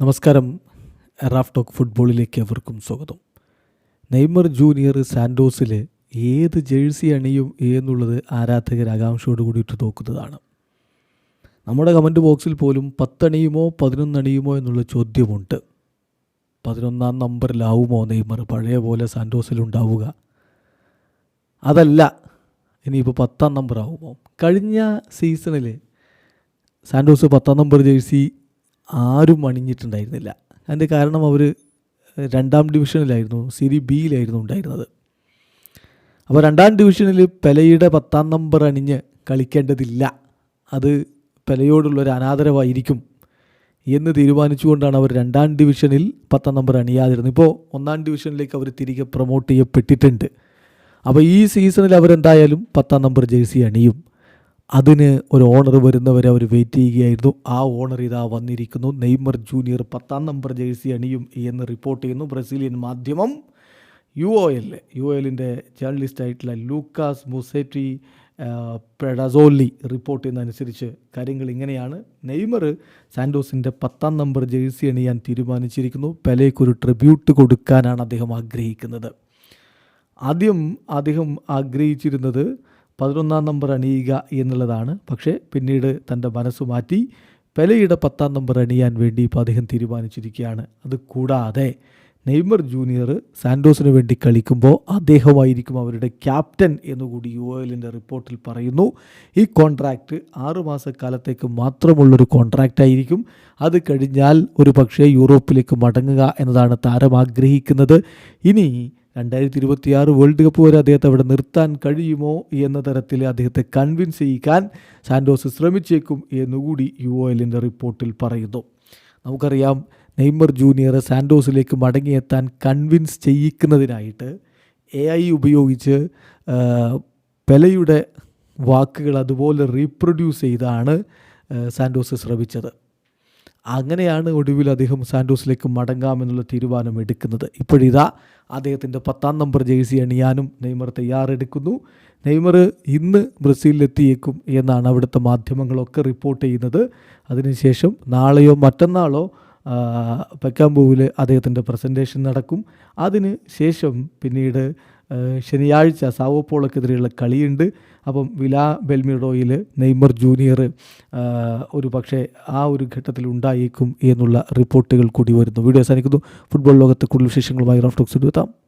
നമസ്കാരം. Raf talk ഫുട്ബോളിലേക്ക് എവർക്കും സ്വാഗതം. നെയ്മർ ജൂനിയർ സാൻഡോസിൽ ഏത് ജേഴ്സി അണിയും എന്നുള്ളത് ആരാധകർ ആകാംക്ഷയോട് കൂടിയിട്ട് നോക്കുന്നതാണ്. നമ്മുടെ കമന്റ് ബോക്സിൽ പോലും പത്തണിയുമോ പതിനൊന്നണിയുമോ എന്നുള്ള ചോദ്യമുണ്ട്. പതിനൊന്നാം നമ്പറിലാവുമോ നെയ്മർ? പഴയ പോലെ സാൻഡോസിലുണ്ടാവുക അതല്ല ഇനിയിപ്പോൾ പത്താം നമ്പറാവുമോ? കഴിഞ്ഞ സീസണിൽ സാൻഡോസ് പത്താം നമ്പർ ജേഴ്സി ആരും അണിഞ്ഞിട്ടുണ്ടായിരുന്നില്ല. അതിന്റെ കാരണം അവർ രണ്ടാം ഡിവിഷനിലായിരുന്നു സിരി ബിയിലായിരുന്നു ഉണ്ടായിരുന്നത്. അപ്പോൾ രണ്ടാം ഡിവിഷനിൽ പെലയുടെ പത്താം നമ്പർ അണിഞ്ഞ് കളിക്കേണ്ടതില്ല. അത് പെലയോടുള്ളൊരു അനാദരവായിരിക്കും എന്ന് തീരുമാനിച്ചുകൊണ്ടാണ് അവർ രണ്ടാം ഡിവിഷനിൽ പത്താം നമ്പർ അണിയാതിരുന്നത്. ഇപ്പോൾ ഒന്നാം ഡിവിഷനിലേക്ക് അവർ തിരികെ പ്രൊമോട്ട് ചെയ്യപ്പെട്ടിട്ടുണ്ട്. അപ്പോൾ ഈ സീസണിൽ അവരെന്തായാലും പത്താം നമ്പർ ജേഴ്സി അണിയും. അതിന് ഒരു ഓണർ വരുന്നവരെ അവർ വെയിറ്റ് ചെയ്യുകയായിരുന്നു. ആ ഓണർ ഇതാ വന്നിരിക്കുന്നു. നെയ്മർ ജൂനിയർ പത്താം നമ്പർ ജേഴ്സി അണിയും എന്ന് റിപ്പോർട്ട് ചെയ്യുന്നു. ബ്രസീലിയൻ മാധ്യമം U O L U O എല്ലിന്റെ ജേർണലിസ്റ്റ് ആയിട്ടുള്ള ലൂക്കാസ് മുസേറ്റി പെഡസോലി റിപ്പോർട്ട് ചെയ്യുന്നതനുസരിച്ച് കാര്യങ്ങൾ ഇങ്ങനെയാണ്. നെയ്മർ സാൻഡോസിന്റെ പത്താം നമ്പർ ജേഴ്സി അണിയാൻ തീരുമാനിച്ചിരിക്കുന്നു. പെലേക്കൊരു ട്രിബ്യൂട്ട് കൊടുക്കാനാണ് അദ്ദേഹം ആഗ്രഹിക്കുന്നത്. ആദ്യം അദ്ദേഹം ആഗ്രഹിച്ചിരുന്നത് പതിനൊന്നാം നമ്പർ അണിയുക എന്നുള്ളതാണ്. പക്ഷേ പിന്നീട് തന്റെ മനസ്സ് മാറ്റി പെലയുടെ പത്താം നമ്പർ അണിയാൻ വേണ്ടി ഇപ്പോൾ അദ്ദേഹം തീരുമാനിച്ചിരിക്കുകയാണ്. അത് കൂടാതെ നെയ്മർ ജൂനിയർ സാൻഡോസിന് വേണ്ടി കളിക്കുമ്പോൾ അദ്ദേഹമായിരിക്കും അവരുടെ ക്യാപ്റ്റൻ എന്നുകൂടി യു എല്ലിന്റെ റിപ്പോർട്ടിൽ പറയുന്നു. ഈ കോൺട്രാക്റ്റ് ആറുമാസക്കാലത്തേക്ക് മാത്രമുള്ളൊരു കോൺട്രാക്റ്റ് ആയിരിക്കും അത് കഴിഞ്ഞാൽ ഒരു പക്ഷേ യൂറോപ്പിലേക്ക് മടങ്ങുക എന്നതാണ് താരം ആഗ്രഹിക്കുന്നത്. ഇനി രണ്ടായിരത്തി ഇരുപത്തിയാറ് വേൾഡ് കപ്പ് വരെ അദ്ദേഹത്തെ അവിടെ നിർത്താൻ കഴിയുമോ എന്ന തരത്തിൽ അദ്ദേഹത്തെ കൺവിൻസ് ചെയ്യിക്കാൻ സാൻഡോസ് ശ്രമിച്ചേക്കും എന്നുകൂടി യു എല്ലിന്റെ റിപ്പോർട്ടിൽ പറയുന്നു. നമുക്കറിയാം നെയ്മർ ജൂനിയർ സാൻഡോസിലേക്ക് മടങ്ങിയെത്താൻ കൺവിൻസ് ചെയ്യിക്കുന്നതിനായിട്ട് എ ഐ ഉപയോഗിച്ച് പെലയുടെ വാക്കുകൾ അതുപോലെ റീപ്രൊഡ്യൂസ് ചെയ്താണ് സാൻഡോസ് ശ്രമിച്ചത്. അങ്ങനെയാണ് ഒടുവിൽ അദ്ദേഹം സാൻഡോസിലേക്ക് മടങ്ങാമെന്നുള്ള തീരുമാനം എടുക്കുന്നത്. ഇപ്പോഴിതാ അദ്ദേഹത്തിന്റെ പത്താം നമ്പർ ജേഴ്സി അണിയാനും നെയ്മർ തയ്യാറെടുക്കുന്നു. നെയ്മർ ഇന്ന് ബ്രസീലിലെത്തിയേക്കും എന്നാണ് അവിടുത്തെ മാധ്യമങ്ങളൊക്കെ റിപ്പോർട്ട് ചെയ്യുന്നത്. അതിനുശേഷം നാളെയോ മറ്റന്നാളോ പെക്കാമ്പൂവിൽ അദ്ദേഹത്തിന്റെ പ്രസന്റേഷൻ നടക്കും. അതിന് ശേഷം പിന്നീട് ശനിയാഴ്ച സാവോപ്പോളക്കെതിരെയുള്ള കളിയുണ്ട്. അപ്പം വില ബെൽമിഡോയിൽ നെയ്മർ ജൂനിയർ ഒരു പക്ഷേ ആ ഒരു ഘട്ടത്തിൽ ഉണ്ടായേക്കും എന്നുള്ള റിപ്പോർട്ടുകൾ കൂടി വരുന്നു. വീഡിയോ അവസാനിക്കുന്നു. ഫുട്ബോൾ ലോകത്തെ കൂടുതൽ വിശേഷങ്ങളുമായി റഫ്റ്റോക്സ് എടുത്താം.